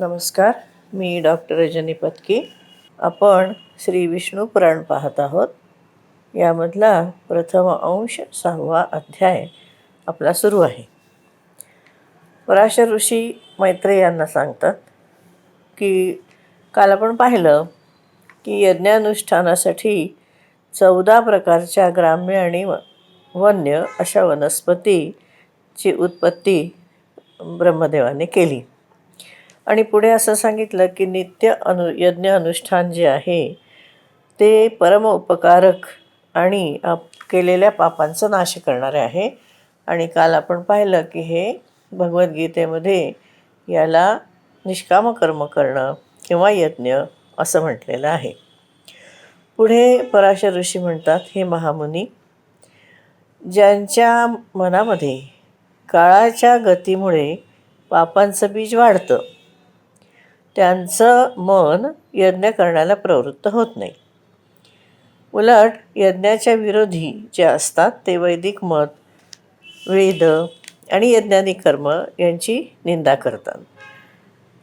नमस्कार मी डॉक्टर रजनी पत्की. आपण श्री विष्णू पुराण पाहत आहोत. यामधला प्रथम अंश सहावा अध्याय आपला सुरू आहे. पराशर ऋषी मैत्रे यांना सांगतात की काल आपण पाहिलं की यज्ञानुष्ठानासाठी चौदा प्रकारच्या ग्राम्य आणि व- वन्य अशा वनस्पतीची उत्पत्ती ब्रह्मदेवाने केली. आणि पुढे असं सांगितलं की नित्य अनु यज्ञ अनुष्ठान जे आहे ते परम उपकारक आणि आप केलेल्या पापांचा नाश करणारे आहे. आणि काल आपण पाहिलं की हे भगवद्गीतेमध्ये याला निष्काम कर्म करणं किंवा यज्ञ असं म्हटलेलं आहे. पुढे पराशर ऋषी म्हणतात हे महामुनी ज्यांच्या मनामध्ये काळाच्या गतीमुळे पापांचं बीज वाढतं त्यांचं मन यज्ञ करण्याला प्रवृत्त होत नाही. उलट यज्ञाच्या विरोधी जे असतात ते वैदिक मत वेद आणि यज्ञानिक कर्म यांची निंदा करतात.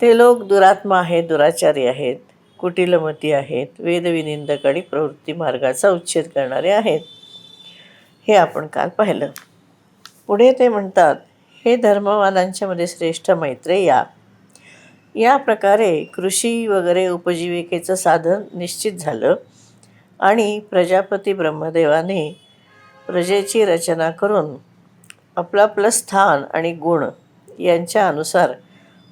ते लोक दुरात्मा आहेत दुराचारी आहेत कुटिलमती आहेत वेदविनिंदक आणि प्रवृत्ती मार्गाचा उच्छेद करणारे आहेत. हे आपण काल पाहिलं. पुढे ते म्हणतात हे धर्मवादांच्यामध्ये श्रेष्ठ मैत्रेया या प्रकारे कृषी वगैरे उपजीविकेचं साधन निश्चित झालं आणि प्रजापती ब्रह्मदेवाने प्रजेची रचना करून आपलं आपलं स्थान आणि गुण यांच्या अनुसार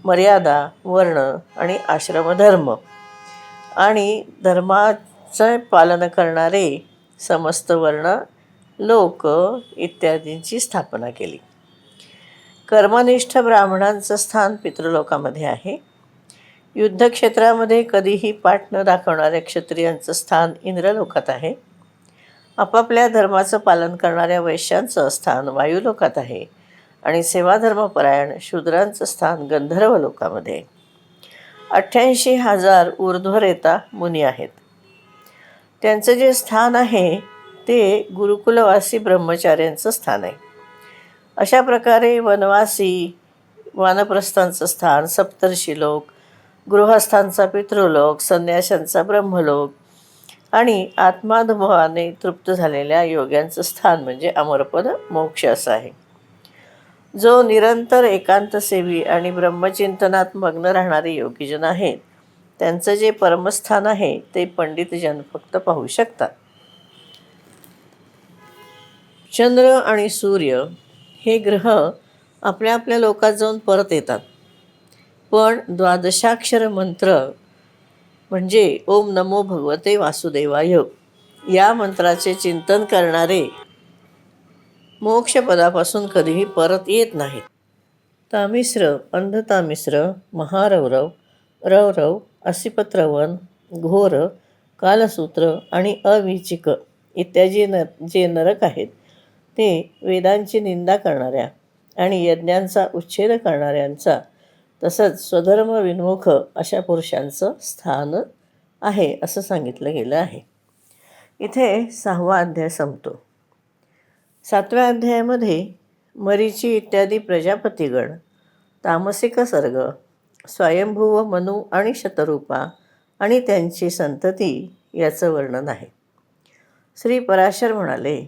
मर्यादा वर्ण आणि आश्रमधर्म आणि धर्माचं पालन करणारे समस्त वर्ण लोक इत्यादींची स्थापना केली. कर्मनिष्ठ ब्राह्मणांचं स्थान पितृलोकामध्ये आहे. युद्धक्षेत्रामध्ये कधीही पाठ न दाखवणाऱ्या क्षत्रियांचं स्थान इंद्रलोकात आहे. आपापल्या धर्माचं पालन करणाऱ्या वैश्यांचं स्थान वायुलोकात आहे आणि सेवाधर्मपरायण शूद्रांचं स्थान गंधर्व लोकामध्ये अठ्ठ्याऐंशी हजार ऊर्ध्वरेता मुनी आहेत. त्यांचं जे स्थान आहे ते गुरुकुलवासी ब्रह्मचार्यांचं स्थान आहे. अशा प्रकारे वनवासी वानप्रस्थांचं स्थान सप्तर्षी लोक गृहस्थांचा पितृलोक संन्याशांचा ब्रह्मलोक आणि आत्मानुभवाने तृप्त झालेल्या योग्यांचं स्थान म्हणजे अमरपद मोक्ष असं आहे. जो निरंतर एकांतसेवी आणि ब्रह्मचिंतनात मग्न राहणारे योगीजन आहेत त्यांचं जे परमस्थान आहे ते पंडितजन फक्त पाहू शकतात. चंद्र आणि सूर्य हे ग्रह आपल्या आपल्या लोकात जाऊन परत येतात. पण द्वादशाक्षर मंत्र म्हणजे ओम नमो भगवते वासुदेवाय. या मंत्राचे चिंतन करणारे मोक्षपदापासून कधीही परत येत नाहीत. तामिश्र अंधतामिश्र महारौरव रौरव असिपत्रवन घोर कालसूत्र आणि अविचिक इत्यादी न जे नरक आहेत ते वेदांची निंदा करणाऱ्या आणि यज्ञांचा उच्छेद करणाऱ्यांचा तसंच स्वधर्म विन्मुख अशा पुरुषांचं स्थान आहे असं सांगितलं गेलं आहे. इथे सहावा अध्याय संपतो. सातव्या अध्यायामध्ये मरीची इत्यादी प्रजापतीगण तामसिक सर्ग स्वयंभुव मनु आणि शतरूपा आणि त्यांची संतती याचं वर्णन आहे. श्री पराशर म्हणाले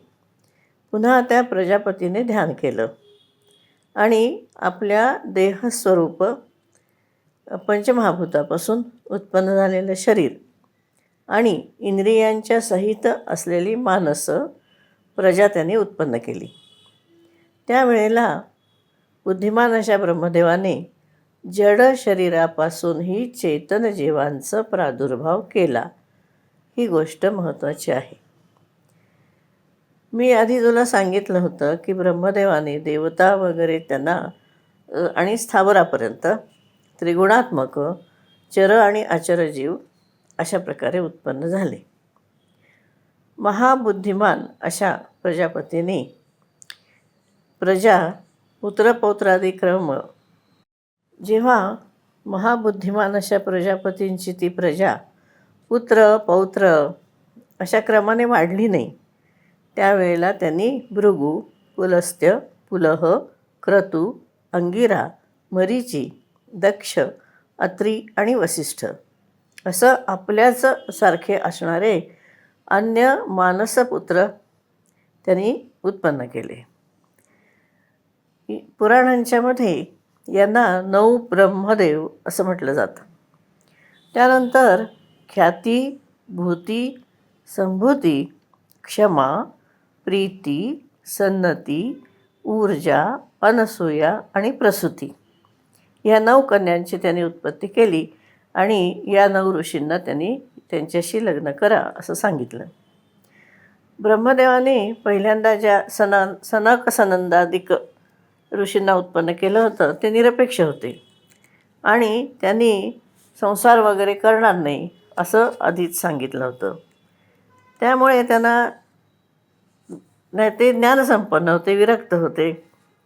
पुन्हा त्या प्रजापतीने ध्यान केलं. आणि आपल्या देहस्वरूप पंचमहाभूतापासून उत्पन्न झालेलं शरीर आणि इंद्रियांच्या सहित असलेली मानस प्रजा त्याने उत्पन्न केली. त्यावेळेला बुद्धिमान अशा ब्रह्मदेवाने जड शरीरापासूनही चेतन जीवांचा प्रादुर्भाव केला. ही गोष्ट महत्त्वाची आहे. मी आधी तुला सांगितलं होतं की ब्रह्मदेवाने देवता वगैरे त्यांना आणि स्थावरापर्यंत त्रिगुणात्मक चर आणि आचरजीव अशा प्रकारे उत्पन्न झाले. महाबुद्धिमान अशा प्रजापतीने प्रजा पुत्रपौत्रादी क्रम जेव्हा महाबुद्धिमान अशा प्रजापतींची ती प्रजा पुत्र पौत्र अशा क्रमाने वाढली नाही त्यावेळेला त्यांनी भृगू पुलस्त्य पुलह क्रतू अंगिरा मरीची दक्ष अत्री आणि वसिष्ठ असं आपल्याच सारखे असणारे अन्य मानसपुत्र त्यांनी उत्पन्न केले. पुराणांच्यामध्ये यांना नऊ ब्रह्मदेव असं म्हटलं जातं. त्यानंतर ख्याती भूती संभूती क्षमा प्रीती सन्नती ऊर्जा अनसूया आणि प्रसूती. या नऊ कन्यांची त्यांनी उत्पत्ती केली आणि या नऊ ऋषींना त्यांनी त्यांच्याशी लग्न करा असं सांगितलं. ब्रह्मदेवाने पहिल्यांदा ज्या सना सनक सनंदादिक ऋषींना उत्पन्न केलं होतं ते निरपेक्ष होते. आणि त्यांनी संसार वगैरे करणार नाही असं आधीच सांगितलं होतं. त्यामुळे त्यांना नाही ते ज्ञानसंपन्न होते विरक्त होते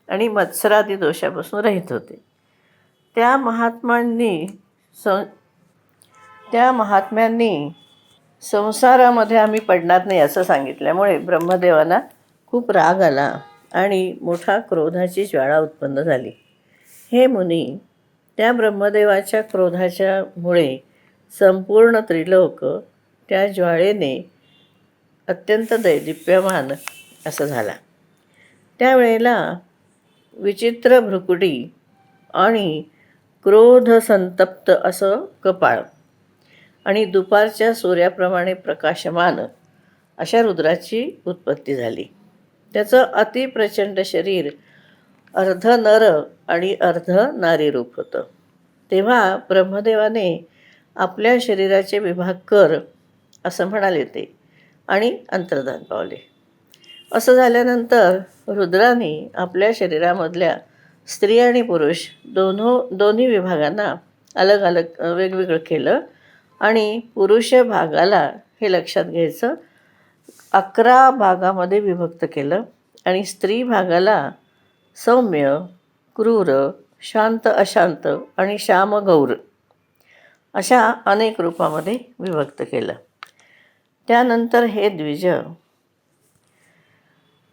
आणि मत्सरादी दोषापासून रहित होते. त्या महात्म्यांनी सं त्या महात्म्यांनी संसारामध्ये आम्ही पडणार नाही असं सांगितल्यामुळे ब्रह्मदेवाला खूप राग आला आणि मोठा क्रोधाची ज्वाळा उत्पन्न झाली. हे मुनी त्या ब्रह्मदेवाच्या क्रोधाच्यामुळे संपूर्ण त्रिलोक त्या ज्वाळेने अत्यंत दैदिप्यमान असं झाला. त्यावेळेला विचित्र भ्रुकुटी आणि क्रोध संतप्त असं कपाळ आणि दुपारच्या सूर्याप्रमाणे प्रकाशमान अशा रुद्राची उत्पत्ती झाली. त्याचं अतिप्रचंड शरीर अर्ध नर आणि अर्ध नारी रूप होतं. तेव्हा ब्रह्मदेवाने आपल्या शरीराचे विभाग कर असं म्हणाले ते आणि अंतर्धान पावले. असं झाल्यानंतर रुद्राने आपल्या शरीरामधल्या स्त्री आणि पुरुष दोनो दोन्ही विभागांना अलग अलग वेगवेगळं केलं आणि पुरुष भागाला हे लक्षात घ्यायचं अकरा भागामध्ये विभक्त केलं आणि स्त्री भागाला सौम्य क्रूर शांत अशांत आणि श्याम गौर अशा अनेक रूपामध्ये विभक्त केलं. त्यानंतर हे द्विज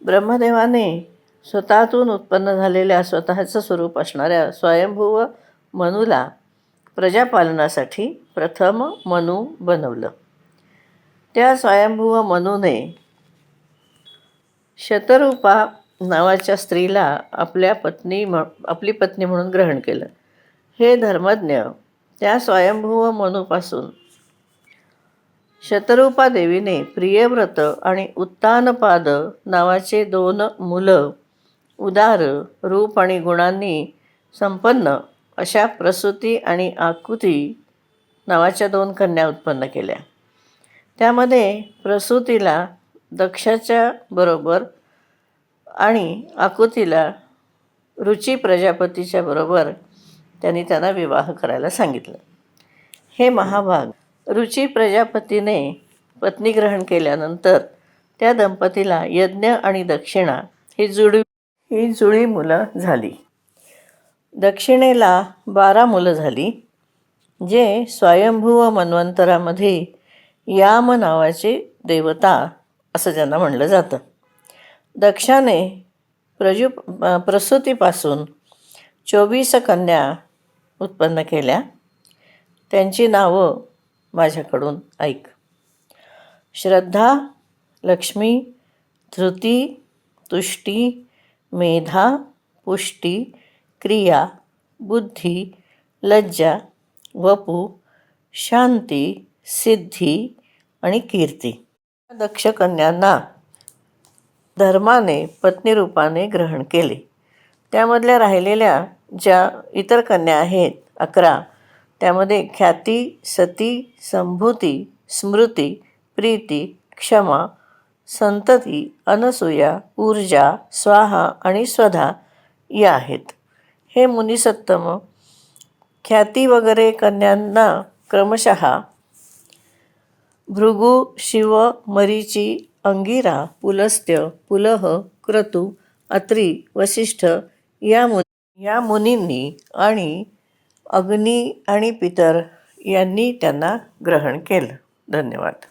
ब्रह्मदेवाने स्वतःतून उत्पन्न झालेल्या स्वतःचं स्वरूप असणाऱ्या स्वयंभूव मनूला प्रजापालनासाठी प्रथम मनू बनवलं. त्या स्वयंभूव मनूने शतरूपा नावाच्या स्त्रीला आपल्या पत्नी म आपली पत्नी म्हणून ग्रहण केलं. हे धर्मज्ञ त्या स्वयंभूव मनूपासून शतरूपा देवीने प्रियव्रत आणि उत्तानपाद नावाचे दोन मुलं उदार रूप आणि गुणांनी संपन्न अशा प्रसूती आणि आकृती नावाच्या दोन कन्या उत्पन्न केल्या. त्यामध्ये प्रसूतीला दक्षाच्या बरोबर आणि आकृतीला रुची प्रजापतीच्या बरोबर त्यांनी त्यांना विवाह करायला सांगितलं. हे महाभाग रुची प्रजापतीने पत्नी ग्रहण केल्यानंतर त्या दंपतीला यज्ञ आणि दक्षिणा ही जुळी ही जुळी मुलं झाली. दक्षिणेला बारा मुलं झाली जे स्वयंभू व मन्वंतरामध्ये याम नावाचे देवता असं ज्यांना म्हणलं जातं. दक्षाने प्रजू प्रसूतीपासून चोवीस कन्या उत्पन्न केल्या. त्यांची नावं माझ्याकडून. ऐक. श्रद्धा लक्ष्मी धृती तुष्टी मेधा पुष्टी क्रिया बुद्धी लज्जा वपू शांती सिद्धी आणि कीर्ती. दक्ष कन्यांना धर्माने पत्नीरूपाने ग्रहण केले. त्यामधल्या राहिलेल्या ज्या इतर कन्या आहेत अकरा त्यामध्ये ख्याती सती संभूती स्मृती प्रीती क्षमा संतती अनसूया ऊर्जा स्वाहा आणि स्वधा या आहेत. हे मुनिसत्तम ख्याती वगैरे कन्यांना क्रमशः भृगु शिव मरीची अंगिरा पुलस्त्य पुलह क्रतू अत्री वसिष्ठ या मु या मुनींनी आणि अग्नी आणि पितर यांनी त्यांना ग्रहण केलं. धन्यवाद.